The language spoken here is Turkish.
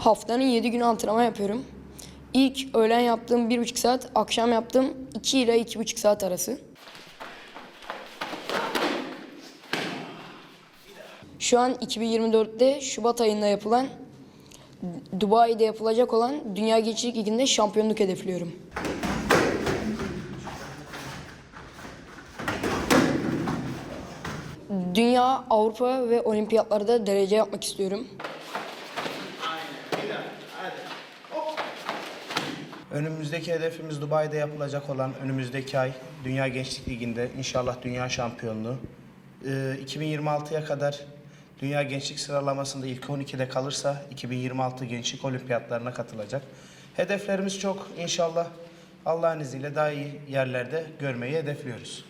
Haftanın 7 günü antrenman yapıyorum. İlk öğlen yaptığım 1,5 saat, akşam yaptığım 2 ile 2,5 saat arası. Şu an 2024'te Şubat ayında yapılan Dubai'de yapılacak olan Dünya Gençlik Ligi'nde şampiyonluk hedefliyorum. Dünya, Avrupa ve olimpiyatlarda derece yapmak istiyorum. Önümüzdeki hedefimiz Dubai'de yapılacak olan önümüzdeki ay Dünya Gençlik Ligi'nde inşallah dünya şampiyonluğu. Ee, 2026'ya kadar Dünya Gençlik sıralamasında ilk 12'de kalırsa 2026 Gençlik Olimpiyatlarına katılacak. Hedeflerimiz çok. İnşallah Allah'ın izniyle daha iyi yerlerde görmeyi hedefliyoruz.